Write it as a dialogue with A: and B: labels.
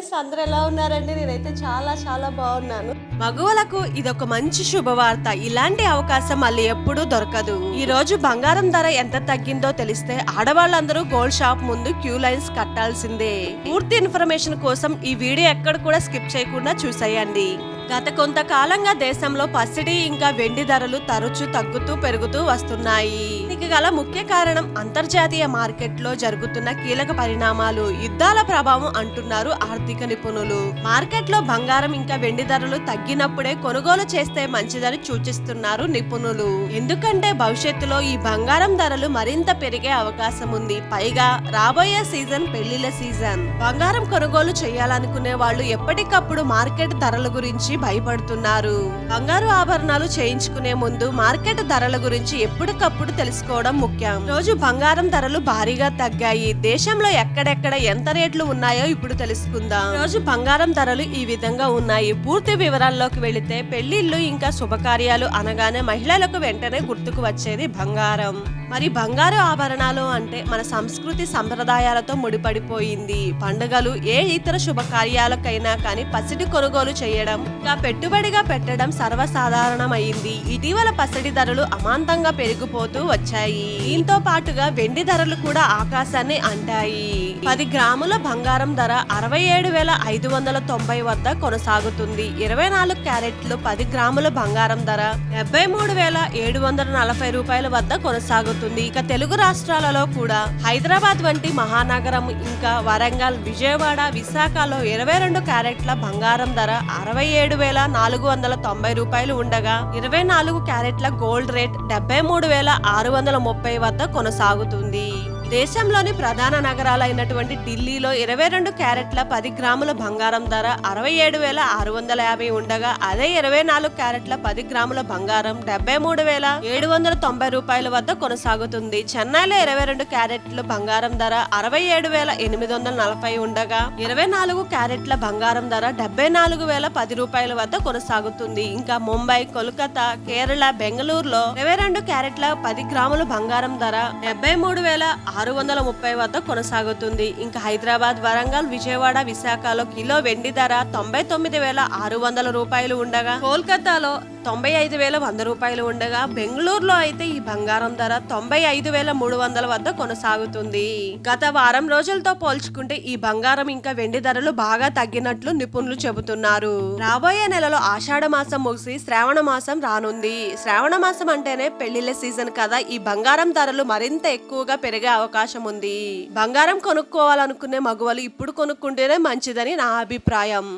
A: Friends అందరూ ఎలా ఉన్నారండి? నేనైతే చాలా చాలా బాగున్నాను. మగవులకు ఇదొక మంచి శుభవార్త. ఇలాంటి అవకాశం మళ్ళీ ఎప్పుడూ దొరకదు. ఈ రోజు బంగారం ధర ఎంత తగ్గిందో తెలిస్తే ఆడవాళ్ళందరూ గోల్డ్ షాప్ ముందు క్యూ లైన్స్ కట్టాల్సిందే. పూర్తి ఇన్ఫర్మేషన్ కోసం ఈ వీడియో ఎక్కడ కూడా స్కిప్ చేయకుండా చూసేయండి. గత కొంతకాలంగా దేశంలో పసిడి ఇంకా వెండి ధరలు తరచూ తగ్గుతూ పెరుగుతూ వస్తున్నాయి. దీనికి గల ముఖ్య కారణం అంతర్జాతీయ మార్కెట్లో జరుగుతున్న కీలక పరిణామాలు. యుద్ధాల ప్రభావం అంటున్నారు ఆర్థిక నిపుణులు. మార్కెట్లో బంగారం ఇంకా వెండి ధరలు తగ్గినప్పుడే కొనుగోలు చేస్తే మంచిదని సూచిస్తున్నారు నిపుణులు. ఎందుకంటే భవిష్యత్తులో ఈ బంగారం ధరలు మరింత పెరిగే అవకాశం ఉంది. పైగా రాబోయే సీజన్ పెళ్ళిళ్ళ సీజన్. బంగారం కొనుగోలు చేయాలనుకునే వాళ్ళు ఎప్పటికప్పుడు మార్కెట్ ధరల గురించి భయపడుతున్నారు. బంగారు ఆభరణాలు చేయించుకునే ముందు మార్కెట్ ధరల గురించి ఎప్పటికప్పుడు తెలుసుకోవడం ముఖ్యం. రోజు బంగారం ధరలు భారీగా తగ్గాయి. దేశంలో ఎక్కడెక్కడ ఎంత రేట్లు ఉన్నాయో ఇప్పుడు తెలుసుకుందాం. రోజు బంగారం ధరలు ఈ విధంగా ఉన్నాయి. పూర్తి వివరాల్లోకి వెళితే పెళ్ళిళ్ళు ఇంకా శుభకార్యాలు అనగానే మహిళలకు వెంటనే గుర్తుకు వచ్చేది బంగారం. మరి బంగారు ఆభరణాలు అంటే మన సంస్కృతి సంప్రదాయాలతో ముడిపడిపోయింది. పండుగలు ఏ ఇతర శుభకార్యాలకైనా కానీ పసిడి కొనుగోలు చేయడం ఇంకా పెట్టుబడిగా పెట్టడం సర్వసాధారణమైంది. ఇటీవల పసడి ధరలు అమాంతంగా పెరిగిపోతూ వచ్చాయి. దీంతో పాటుగా వెండి ధరలు కూడా ఆకాశాన్ని అంటాయి. పది గ్రాముల బంగారం ధర అరవై ఏడు వేల ఐదు వందల తొంభై వద్ద కొనసాగుతుంది. ఇరవై నాలుగు క్యారెట్లు పది గ్రాముల బంగారం ధర డెబ్బై మూడు వేల ఏడు వందల నలభై రూపాయల వద్ద కొనసాగుతుంది. ఇక తెలుగు రాష్ట్రాలలో కూడా హైదరాబాద్ వంటి మహానగరం ఇంకా వరంగల్ విజయవాడ విశాఖలో ఇరవై రెండు క్యారెట్ల బంగారం ధర అరవై ఏడు ఏడు వేల నాలుగు వందల తొంభై రూపాయలు ఉండగా ఇరవై నాలుగు క్యారెట్ల గోల్డ్ రేట్ డెబ్బై మూడు వేల ఆరు వందల ముప్పై వద్ద కొనసాగుతుంది. దేశంలోని ప్రధాన నగరాలైనటువంటి ఢిల్లీలో ఇరవై రెండు క్యారెట్ల పది గ్రాముల బంగారం ధర అరవై ఏడు వేల ఆరు వందల యాభై ఉండగా అదే ఇరవై నాలుగు క్యారెట్ల పది గ్రాముల బంగారం డెబ్బై మూడు వేల ఏడు వందల తొంభై రూపాయల వద్ద కొనసాగుతుంది. చెన్నైలో ఇరవై రెండు క్యారెట్ల బంగారం ధర అరవై ఏడు వేల ఎనిమిది వందల నలభై ఉండగా ఇరవై నాలుగు క్యారెట్ల బంగారం ధర డెబ్బై నాలుగు వేల పది రూపాయల వద్ద కొనసాగుతుంది. ఇంకా ముంబై కోల్కతా కేరళ బెంగళూరులో ఇరవై రెండు క్యారెట్ల పది గ్రాముల బంగారం ధర డెబ్బై మూడు వేల ఆరు వందల ముప్పై వద్ద కొనసాగుతుంది. ఇంకా హైదరాబాద్ వరంగల్ విజయవాడ విశాఖలో కిలో వెండి ధర తొంభై తొమ్మిది వేల ఆరు వందల రూపాయలు ఉండగా కోల్కతాలో తొంభై ఐదు వేల వంద రూపాయలు ఉండగా బెంగళూరులో అయితే ఈ బంగారం ధర తొంభై ఐదు వేల మూడు వందల వద్ద కొనసాగుతుంది. గత వారం రోజులతో పోల్చుకుంటే ఈ బంగారం ఇంకా వెండి ధరలు బాగా తగ్గినట్లు నిపుణులు చెబుతున్నారు. రాబోయే నెలలో ఆషాఢ మాసం ముగిసి శ్రావణ మాసం రానుంది. శ్రావణ మాసం అంటేనే పెళ్ళిళ్ళ సీజన్ కదా ఈ బంగారం ధరలు మరింత ఎక్కువగా పెరిగే అవకాశం ఉంది. బంగారం కొనుక్కోవాలనుకునే మగువలు ఇప్పుడు కొనుక్కుంటేనే మంచిదని నా అభిప్రాయం.